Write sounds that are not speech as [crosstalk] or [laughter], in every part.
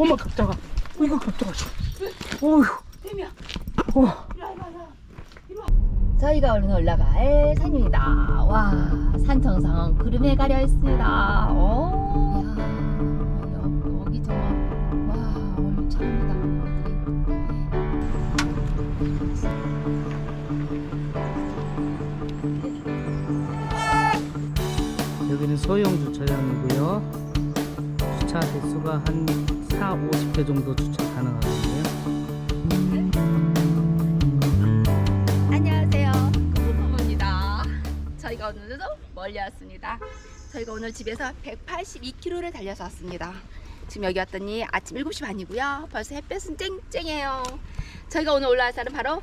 어머 깜짝아. 이거 깜짝아. 어휴. 대미야 어. 저희가 오늘 올라갈 산입니다 와 산청성은 구름에 가려 있습니다 오. 야 여- 여기 정말 와 얼룩합니다 여기는 소형 주차장이고요. 주차 대수가 한 4, 50대 정도 주차 가능하거든요. 안녕하세요. 부부입니다. 저희가 오늘도 멀리 왔습니다. 저희가 오늘 집에서 182km를 달려서 왔습니다. 지금 여기 왔더니 아침 7시 반이고요. 벌써 햇볕은 쨍쨍해요. 저희가 오늘 올라갈 산은 바로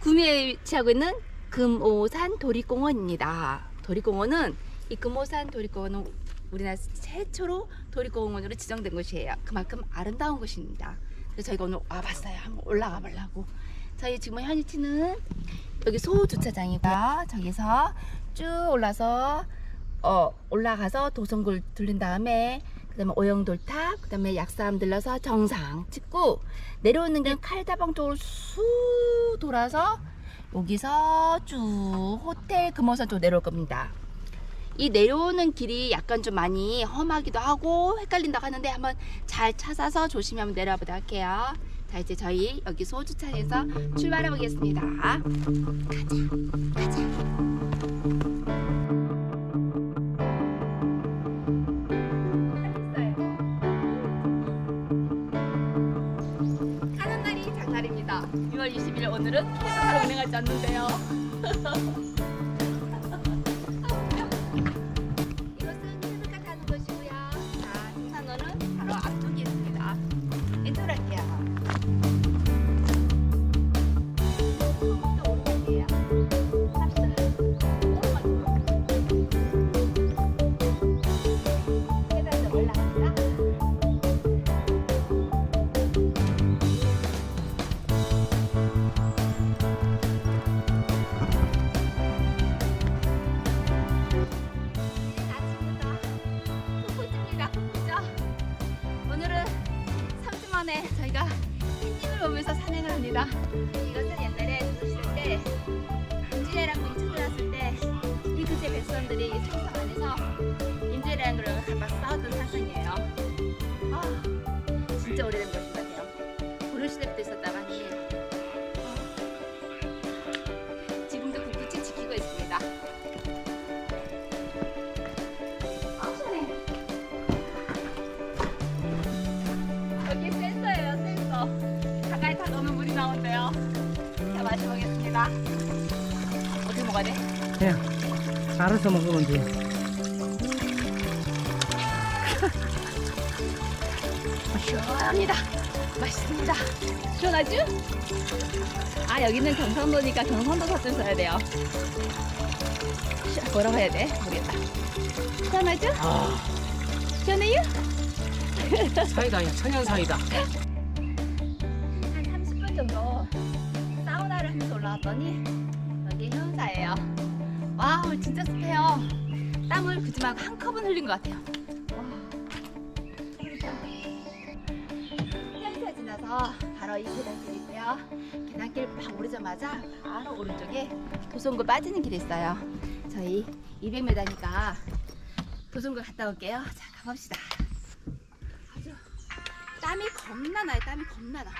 구미에 위치하고 있는 금오산 도립공원입니다. 도립공원은 이 금오산 도립공원은 우리나라 최초로 도립공원으로 지정된 곳이에요. 그만큼 아름다운 곳입니다. 그래서 저희가 오늘 와봤어요. 한번 올라가 보려고. 저희 지금 현 위치는 여기 소 주차장이고 저기서 쭉 올라서 어 올라가서 도성굴 들린 다음에 그다음에 오영돌탑 그다음에 약사암 들러서 정상 찍고 내려오는 길 칼다방 쪽으로 쑥 돌아서 여기서 쭉 호텔 금호산 쪽 내려올 겁니다. 이 내려오는 길이 약간 좀 많이 험하기도 하고 헷갈린다고 하는데 한번 잘 찾아서 조심히 한번 내려와 보도록 할게요. 자 이제 저희 여기 소주차에서 출발해 보겠습니다. 가자, 가자. 가는 날이 장날입니다. 6월 20일 오늘은 캠핑카로 운행하지 않는데요. [laughs] 알아서 먹으면 돼. 시원합니다. 맛있습니다. 시원하죠? 아, 여기는 경상도니까 경상도 사투리 써야 돼요. 시- 뭐라고 해야 돼? 모르겠다. 시원하죠? 아, 시원해요? 사이다야, 천연 사이다. 한 30분 정도 사우나를 하면서 올라왔더니 여기 현사예요. 와 오늘 진짜 습해요. 땀을 굳이 막 한 컵은 흘린 것 같아요. 현사 지나서 바로 이 계단길이 있고요. 계단길 막 오르자마자 바로 오른쪽에 도성굴 빠지는 길이 있어요. 저희 200m니까 도성굴 갔다 올게요. 자 가봅시다. 아주 땀이 겁나 나요. 땀이 겁나 나.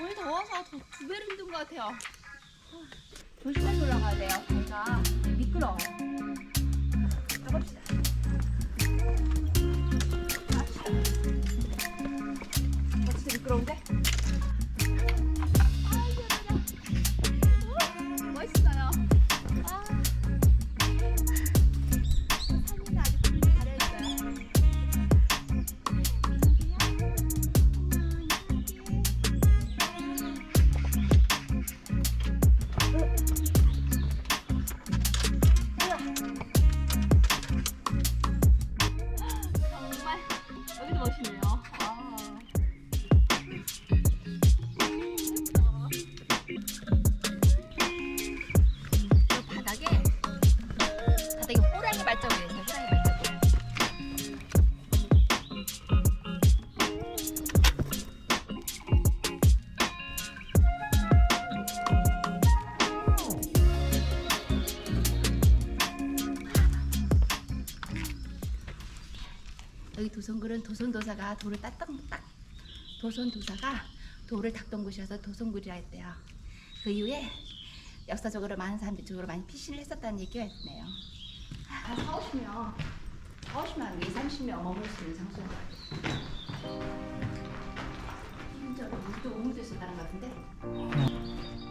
오늘 더워서 더 두 배로 힘든 것 같아요. 조심해서 올라가야 돼요. 저희가 미끄러워. 가봅시다. 갑시다. 어, 진짜 미끄러운데? 여기 도성굴은 도선도사가 돌을 땄던 딱 도선도사가 돌을 닦던 곳이어서 도성굴이라 했대요. 그 이후에 역사적으로 많은 사람들이 이쪽으로 많이 피신을 했었다는 얘기가 있네요. 아, 사오시면 사오시면 2, 30명 머물 수 있는 장소인 것 같아요. 진짜 우리도 오무도 있었다는 것 같은데.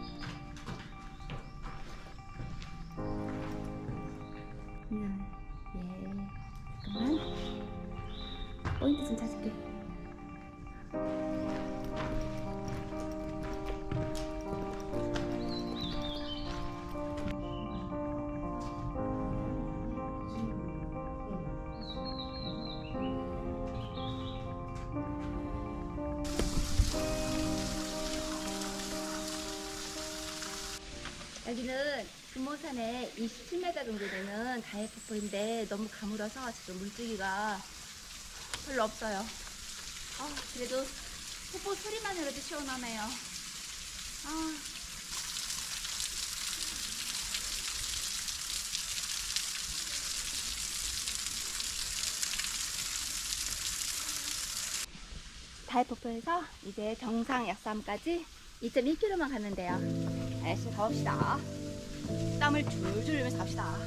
포인트 좀 찾을게. 여기는 금호산에 27m 정도 되는 다해 폭포인데 너무 가물어서 지금 물줄기가 별로 없어요. 아, 그래도 폭포 소리만으로도 시원하네요. 아. 다해폭포에서 이제 정상 약삼까지 2.1km만 가면 돼요. 열심히 가봅시다. 땀을 줄줄 흘리면서 갑시다.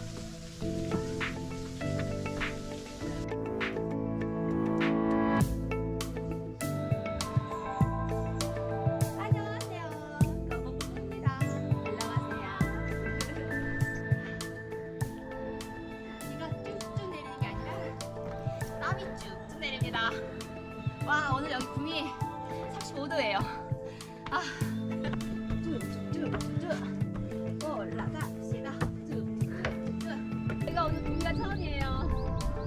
쭉쭉. 와 오늘 여기 구미 35도예요. 아 쭉쭉쭉쭉 올라갑시다. 쭉쭉쭉. 제가 오늘 구미가 처음이에요.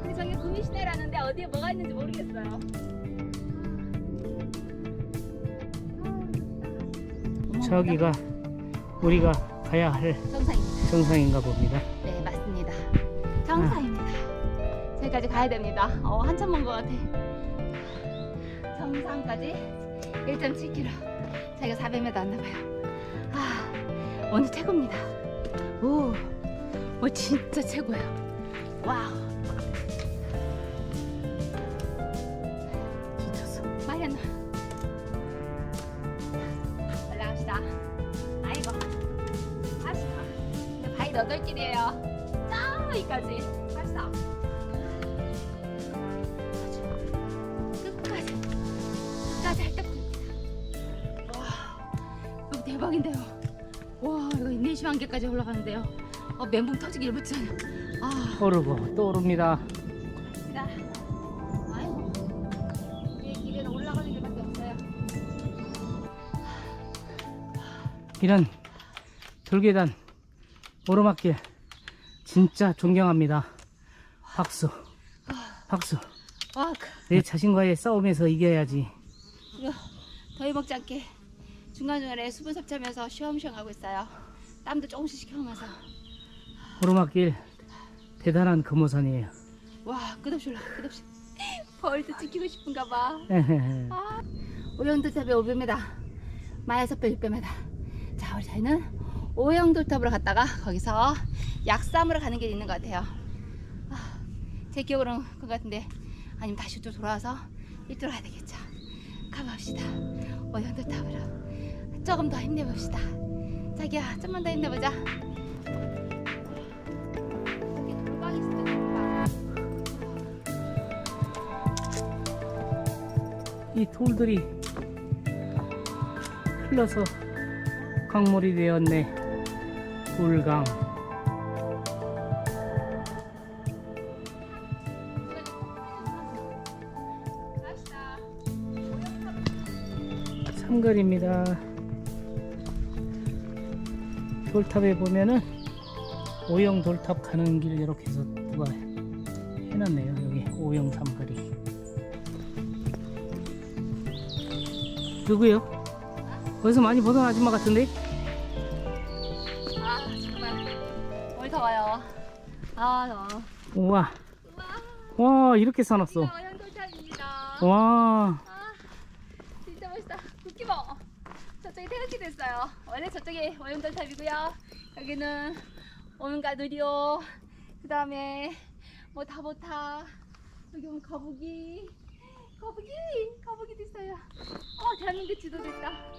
근데 저기 구미 시내라는데 어디에 뭐가 있는지 모르겠어요. 저기가 우리가 가야 할 정상입니다. 정상인가 봅니다. 네 맞습니다. 정상입니다. 저기까지 가야 됩니다. 어 한참 먼 것 같아. 정상까지 1.7km. 자기가 400m 안 남아요. 아 오늘 최고입니다. 오, 오 진짜 최고예요. 와우. 지쳤어. 마리안 나 올라갑시다 아이고 갑시다 바위 너덜길이에요 저기까지 갑시다 20만 개까지 올라가는데요. 어, 멘붕 터지기 일부잖아요. 아, 오르고 또 오릅니다. 갑시다. 아이고, 이 길에는 올라가는 길밖에 없어요. 이런 돌계단 오르막길 진짜 존경합니다. 박수. 박수. 와, 내 자신과의 싸움에서 이겨야지. 그리고 더위 먹지 않게 중간중간에 수분 섭취하면서 쉬엄쉬엄 하고 있어요. 땀도 조금씩 식혀오면서 오르막길 대단한 금호산이에요. 와, 끝없이 올라가, 끝없이. 벌도 찍히고 싶은가 봐. 아, 오영돌탑에 500m, 마야석배 600m. 자, 우리 저희는 오영돌탑으로 갔다가 거기서 약삼으로 가는 길이 있는 것 같아요. 아, 제 기억으로는 그것 같은데 아니면 다시 또 돌아와서 이쪽으로 가야 되겠죠. 가봅시다. 오영돌탑으로 조금 더 힘내봅시다. 자기야, 좀만 더 힘내보자. 이 돌들이 흘러서 강물이 되었네. 돌강. 갑시다. 삼거리입니다. 돌탑에 보면은 오영 돌탑 가는 길 이렇게 해서 누가 해놨네요. 여기 오영 삼거리. 누구요? 거기서 많이 보던 아줌마 같은데? 아 정말 오늘 더워요. 아 더워. 우와, 우와 와 이렇게 써놨어. 이거 현돌탑입니다. 와, 아 진짜 멋있다. 웃기고 저쪽에 태극기 됐어요. 원래 저쪽이 오영돌탑이고요. 여기는 오는가 누리오. 그 다음에 뭐 다보타. 여기 보면 거북이, 거북이, 거북이도 있어요. 어, 대한민국 지도 됐다.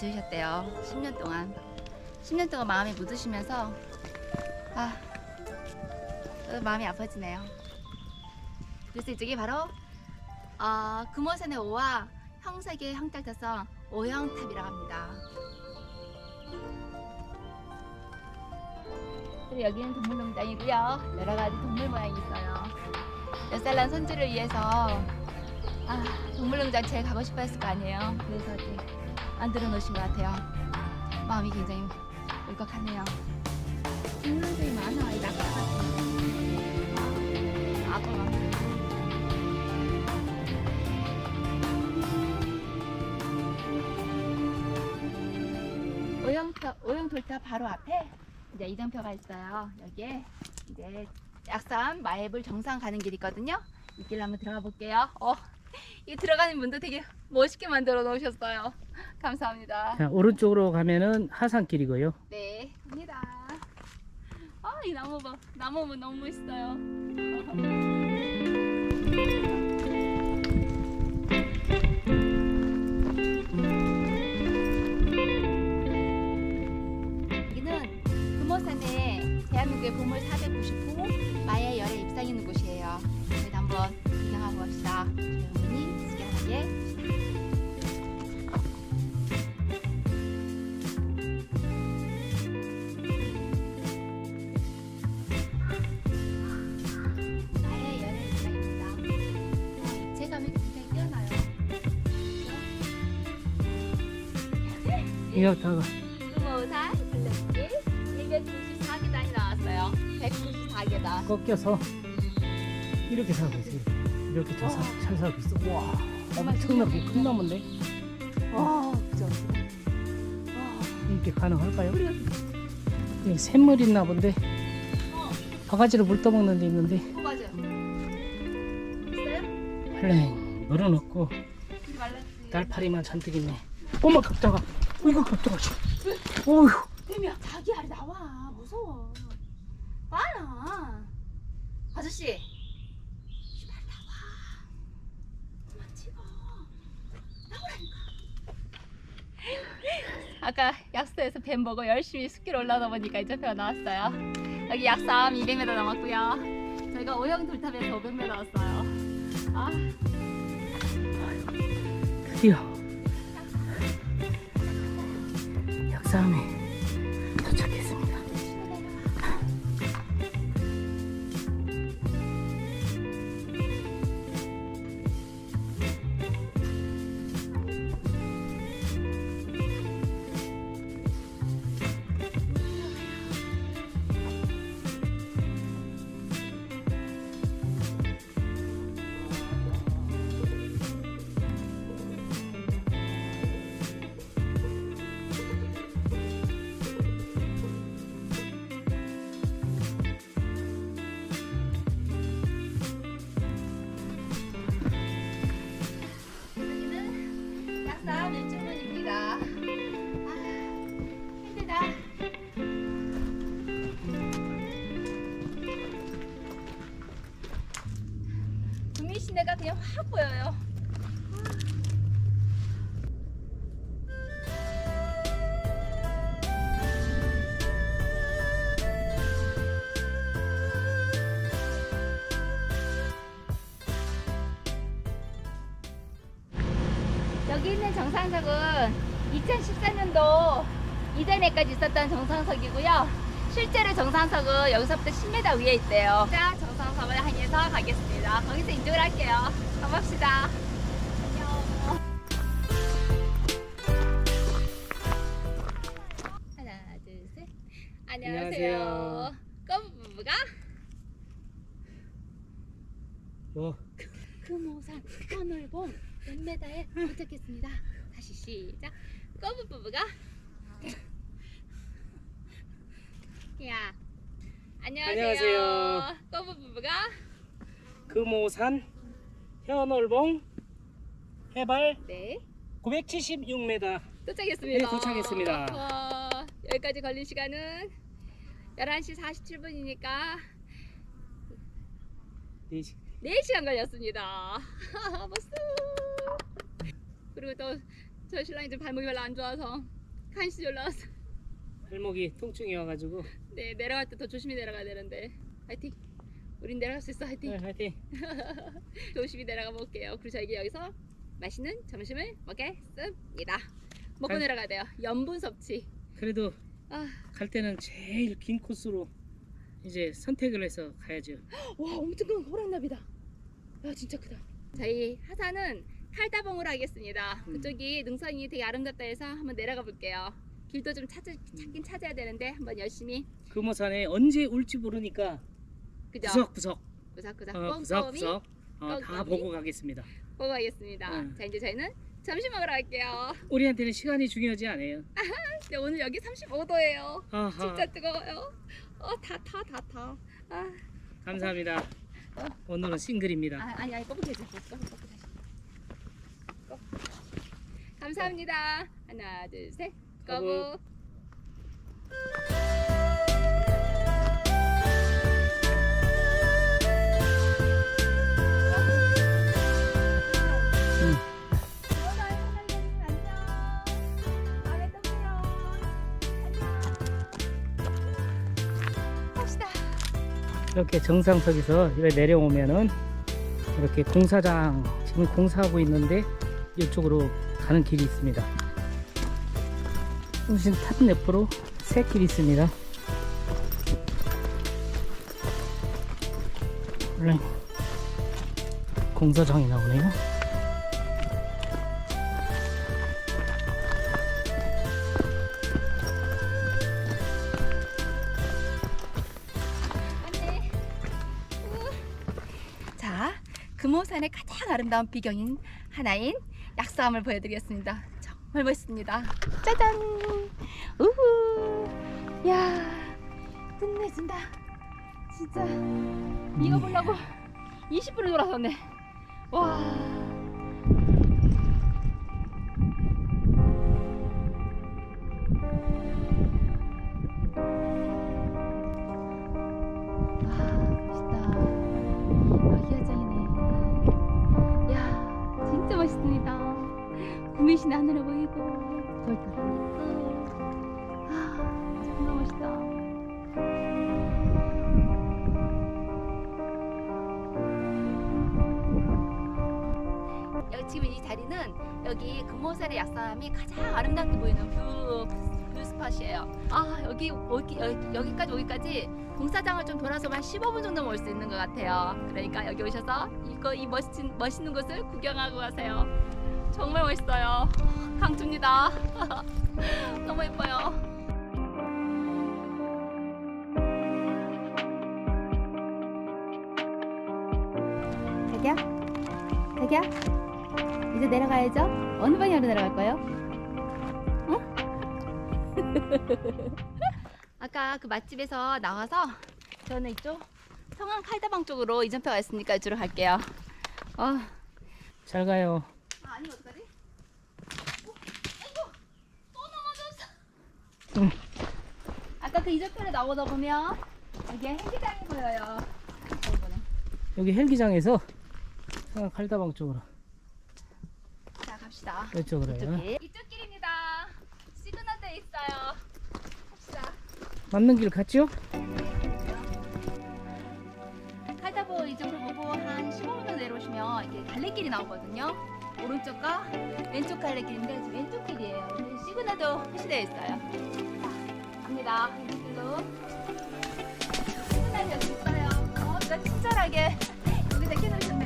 지으셨대요. 10년 동안. 10년 동안 마음이 묻으시면서 아 어, 마음이 아파지네요. 그래서 이쪽이 바로 어, 금호산의 오와 형색의 타서 오형탑이라고 합니다. 그리고 여기는 동물농장이고요. 여러 가지 동물 모양이 있어요. 몇살난 손주를 위해서 아, 동물농장 제일 가고 싶어 했을 거 아니에요. 그래서 이제 만들어 놓으신 것 같아요. 마음이 굉장히 울컥하네요. 동물들이 많아. 이 낙타 같은. 악어가. 오영터, 오영돌탑 바로 앞에 이제 이정표가 있어요. 여기에 이제 약산 마애불 정상 가는 길이 있거든요. 이 길로 한번 들어가 볼게요. 어, 이 들어가는 문도 되게 멋있게 만들어 놓으셨어요. 감사합니다. 자, 오른쪽으로 가면은 하산길이고요. 네, 갑니다. 아, 이 나무 봐. 나무 너무 멋있어요. 여기는 금호산에 대한민국의 보물 499 마야 열에 입상 있는 곳이에요. 저희도 한번 구경하고 봅시다. 조용히 구경하게. 이었다가 금호산 블랙길 194계단이 나왔어요. 194계단. 꺾여서 이렇게 살고 있어요. 이렇게 잘, 살- 잘 살고 있어. 와, 엄청나게 큰 나무인데 와, 그죠? 이렇게 가능할까요? 여기 샘물 있나 본데 어, 바가지로 물 떠먹는 데 있는데 어 맞아요. 플랭 우리 말랐지. 날파리만 잔뜩 있네. 어머 깜짝아. 이거 깜짝아. 어휴. 뱀이야. 자기 알이 나와. 무서워. 빨라. 아저씨. 빨리 나와. 그만 찍어. 나오라니까. 아까 약수에서 뱀 보고 열심히 숲길 올라다 보니까 이제 표 나왔어요. 여기 약삼 200m 남았고요. 저희가 오영 돌탑에서 500m 나왔어요. 아, 드디어 약 확 보여요. 여기 있는 정상석은 2014년도 이전에까지 있었던 정상석이고요. 실제로 정상석은 여기서부터 10m 위에 있대요. 자, 정상석을 향해서 가겠습니다. 거기서 인증을 할게요. 가봅시다. 하나, 둘, 셋. 안녕하세요. 껌부부가 어, 금오산 헌울봉 연매다에 도착했습니다. 다시 시작. 껌부부가 야. 안녕하세요. 안녕하세요. 껌부부가 금오산 현월봉 해발 네 976m. 도착했습니다. 네, 도착했습니다. 와, 여기까지 걸린 시간은 11시 47분이니까 4시. 4시간 걸렸습니다. [laughs] 멋스. 그리고 또 저 신랑이 좀 발목이 별로 안 좋아서 간신히 올라왔어. 발목이 통증이 와가지고. 네, 내려갈 때 더 조심히 내려가야 되는데. 화이팅. 우린 내려갈 수 있어. 화이팅. 네, 화이팅. [laughs] 조심히 내려가 볼게요. 그리고 저희 여기서 맛있는 점심을 먹겠습니다. 먹고 갈- 내려가야 돼요. 염분 섭취. 그래도 아, 갈 때는 제일 긴 코스로 이제 선택을 해서 가야죠. [gasps] 와 엄청 큰 호랑나비다. 야 진짜 크다. 저희 하산은 칼다봉으로 하겠습니다. 음. 그쪽이 능선이 되게 아름답다 해서 한번 내려가 볼게요. 길도 좀 찾을, 찾긴 찾아야 되는데 한번 열심히 금오산에 언제 올지 모르니까 그죠? 구석구석, 구석구석 어, 꼼꼼히 구석구석 어, 다 꼼꼼히. 보고 가겠습니다. 보고 가겠습니다. 음. 자 이제 저희는 점심 먹으러 갈게요. 우리한테는 시간이 중요하지 않아요. 근데 [laughs] 오늘 여기 35도예요. 아하, 진짜 뜨거워요. 어다 타 다 타. 아, 감사합니다. 어? 오늘은 싱글입니다. 아 아니 아니 꺾게 해줘. 꺾 꺾고 다시. 꺾. 감사합니다. 하나 둘 셋. 거부. 거부. 이렇게 정상석에서 내려오면은 이렇게 공사장 지금 공사하고 있는데 이쪽으로 가는 길이 있습니다. 무슨 탑 옆으로 새 길이 있습니다. 원래 공사장이 나오네요. 아름다운 비경인 하나인 약사함을 보여드리겠습니다. 정말 멋있습니다. 짜잔! 우후! 야, 끝내준다. 진짜 이거 보려고 20분을 돌아섰네. 와. 구미신 하늘에 보이고, 있고. 아, 정말 멋있다. 여기 지금 이 자리는 여기 금호산의 약사함이 가장 아름답게 보이는 뷰, 뷰 스팟이에요. 아 여기 여기 여기- 여기까지 오기까지 공사장을 좀 돌아서 한 15분 정도 올 수 있는 것 같아요. 그러니까 여기 오셔서 이거 이 멋진 멋있는 곳을 구경하고 가세요. 정말 멋있어요. 강추입니다. [laughs] 너무 예뻐요. 자기야, 자기야, 이제 내려가야죠. 어느 방향으로 내려갈 거예요? 어? [laughs] 아까 그 맛집에서 나와서 저는 이쪽 성안 칼다방 쪽으로 이전표가 있으니까 이쪽으로 갈게요. 어. 잘 가요. 아, 아니 어떡하지? 어, 아이고, 또 넘어졌어. 응. 아까 그 이전표를 나오다 보면 여기에 헬기장이 보여요. 여기 헬기장에서 상암 칼다방 쪽으로 자 갑시다. 이쪽으로요. 이쪽 길. 이쪽 길입니다. 시그널돼 있어요. 갑시다. 맞는 길 갔죠? 칼다보 이쪽으로 보고 한 15분 정도 내려오시면 이게 갈래길이 나오거든요. 오른쪽과 왼쪽 갈래길인데 왼쪽 길이에요. 시그널도 표시되어 있어요. 갑니다. 강기실로. 친구들이 여기 있어요. 어, 진짜 친절하게 여기서 끼들으셨네.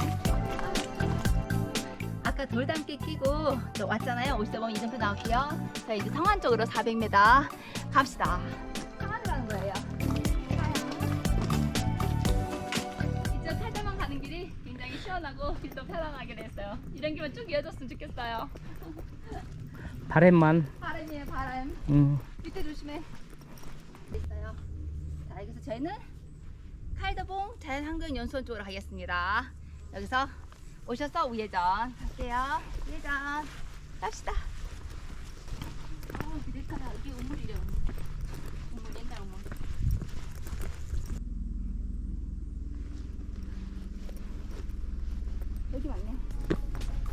아까 돌담길 끼고 또 왔잖아요. 55번 이정표 나올게요. 자, 이제 성안 쪽으로 400m 갑시다. 성안으로 가는 거예요. 시원하고 길도 편안하게 됐어요. 이런 길만 쭉 이어졌으면 좋겠어요. 바램만. 바람이에요, 바람. 음. 저희는 칼더봉 자연환경연수원 쪽으로 가겠습니다. 여기서 오셔서 우회전 갈게요. 우회전 갑시다. 어, 미들카라 여기 우물이래 우물. 우물 옛날 우물. 여기 맞네.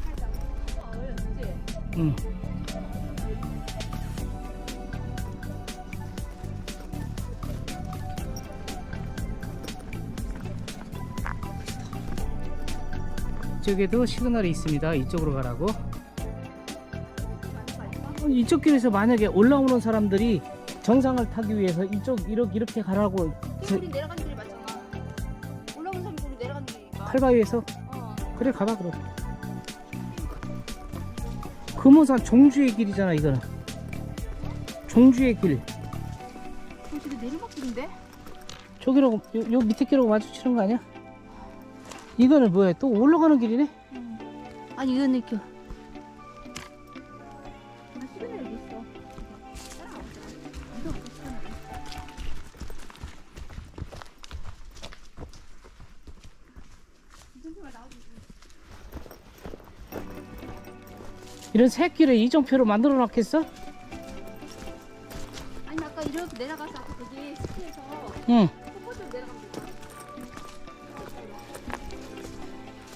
칼더. 어, 어렵 이쪽에도 시그널이 있습니다. 이쪽으로 가라고. 어, 이쪽 길에서 만약에 올라오는 사람들이 정상을 타기 위해서 이쪽 이렇게 이렇게 가라고 저- 우리 내려가는 길이 맞잖아. 올라오는 사람이 우리 내려가는 길이니까. 칼바위에서 어. 그래 가봐 그럼. 금호산 종주의 길이잖아 이거는. 종주의 길. 어, 저기 내리막길인데? 저기로 요, 요 밑에 길하고 마주치는 거 아니야? 이거는 뭐야? 또 올라가는 길이네? 아니 이건 있어. 이런 새길에 이정표로 만들어 놨겠어? 아니 아까 이렇게 내려가서 아까 거기 스키에서 응.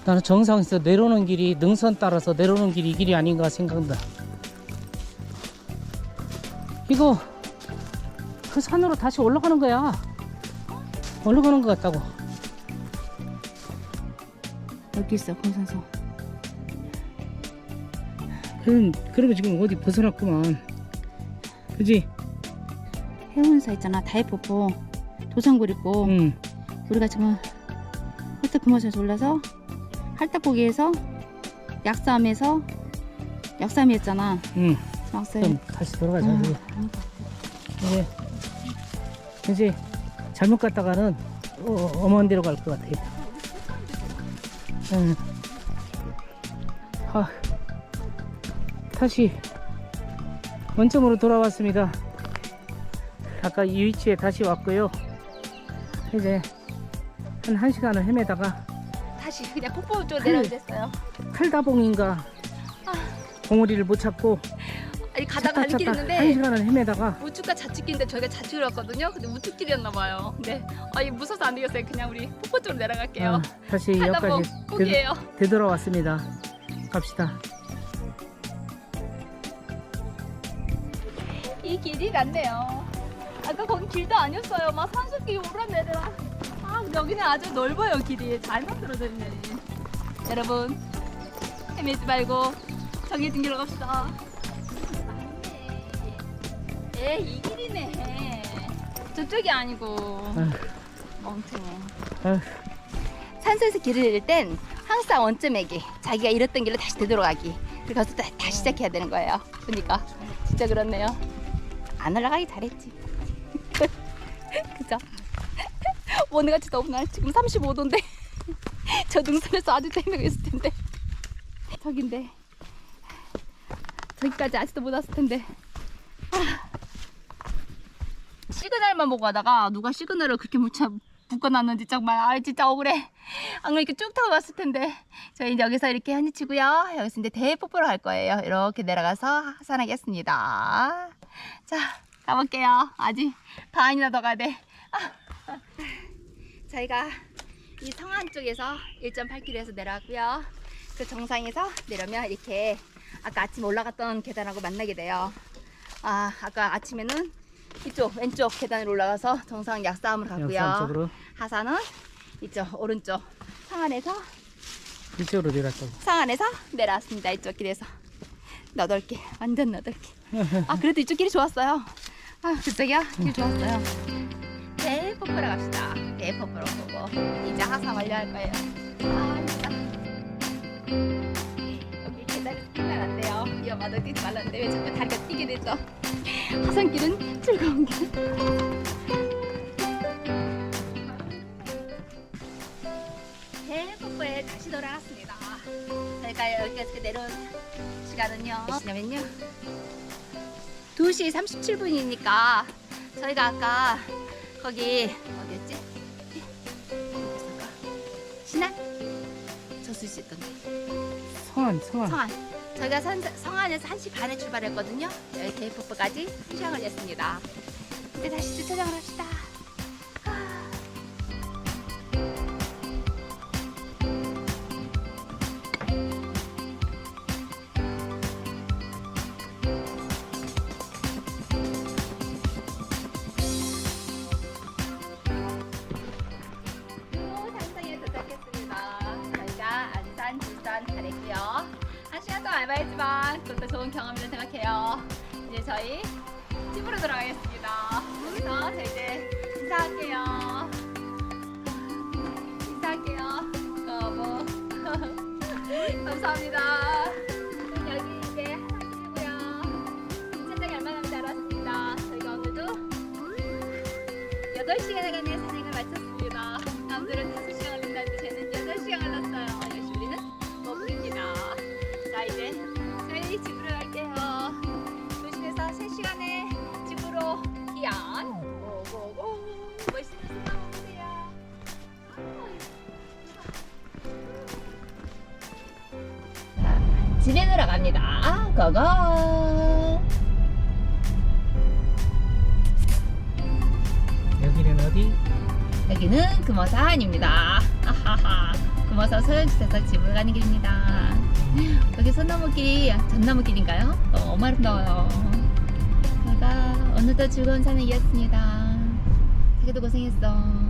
나는 정상에서 내려오는 길이 능선 따라서 내려오는 길이 이 길이 아닌가 생각한다. 이거 그 산으로 다시 올라가는 거야. 올라가는 것 같다고. 여기 있어 공산소. 그럼 그러면 지금 어디 벗어났구만. 그지? 해운사 있잖아 다이포포 도산굴 있고 응. 우리가 지금 호텔 금호선에서 올라서 할딱고기에서 약삼에서 약삼이었잖아. 응. 그럼 다시 돌아가자. 음. 이제. 이제 이제 잘못 갔다가는 어, 어머니 데로 갈 것 같아. 응. 아, 다시 원점으로 돌아왔습니다. 아까 이 위치에 다시 왔고요. 이제 한 1시간을 헤매다가 다시 그냥 폭포 쪽으로 그- 내려오게 됐어요. 칼다봉인가 봉우리를 못 찾고 아니 가다가 찾다 가는 길 찾다 있는데 1시간을 헤매다가 우측과 좌측길인데 저희가 좌측으로 왔거든요. 근데 우측길이었나 봐요. 근데 아이 무서워서 안 되겠어요. 그냥 우리 폭포 쪽으로 내려갈게요. 어, 다시 여기까지 포기해요. 되, 돌아왔습니다 갑시다. 이 길이 낫네요. 아까 거기 길도 아니었어요. 막 산속길 오르내리라. 아 여기는 아주 넓어요 길이. 잘 만들어져 있네. 여러분 헤매지 말고 정해진 길로 갑시다. 에이 이 길이네. 저쪽이 아니고 아휴, 멍청해. 아휴, 산소에서 길을 잃을 땐 항상 원점에게 자기가 잃었던 길로 다시 되돌아가기. 그리고 거기서 다- 다시 시작해야 되는 거예요. 그러니까 진짜 그렇네요. 안 올라가기 잘했지. [laughs] 그죠? 오늘같이 더운 날 지금 35도인데 [laughs] 저 능선에서 아주 헤매고 있을 텐데. 저긴데. 저기까지 아직도 못 왔을 텐데. 아. 시그널만 보고 가다가 누가 시그널을 그렇게 묻혀 묶어놨는지 정말 아 진짜 억울해. 안 그러니까 쭉 타고 왔을 텐데. 저희 이제 여기서 이렇게 한이 치고요. 여기서 이제 대폭포로 갈 거예요. 이렇게 내려가서 하산하겠습니다. 자 가볼게요. 아직 반이나 더 가야 돼. 아. 저희가 이 성안 쪽에서 1.8km에서 내려왔고요 그 정상에서 내려면 이렇게 아까 아침 올라갔던 계단하고 만나게 돼요 아 아까 아침에는 이쪽 왼쪽 계단으로 올라가서 정상 약사함으로 갔고요 역산 쪽으로 하산은 이쪽 오른쪽 상안에서 이쪽으로 내렸다고. 상안에서 내려왔습니다. 이쪽 길에서 너덟 개 완전 너덟 개. 아 그래도 이쪽 길이 좋았어요. 아 그쪽이야 길 좋았어요. 대폭포로 갑시다. 어, 메이크업으로 보고 뭐. 이제 항상 완료할 거예요. 아 진짜. 여기 계단이 뛰면 안 돼요. 위험하다 뛰지 말랐는데 왜 자꾸 다리가 뛰게 되죠? 화산길은 즐거운 길. 네, 대폭포에 다시 돌아왔습니다. 저희가 여기까지 내려온 시간은요. 시냐면요. 2시 37분이니까 저희가 아까 거기 신안 저수 있던데. 성안 성안 성안 저희가 선, 성안에서 1시 반에 출발했거든요. 네, 여기 게이포프까지 휴장을 걸렸습니다. 이제 다시 주차장을 합시다. 가는 길입니다. 여기 소나무길이 전나무길인가요? 어, 너무 아름다워요. 제가 어느덧 즐거운 산을 이었습니다. 자기도 고생했어.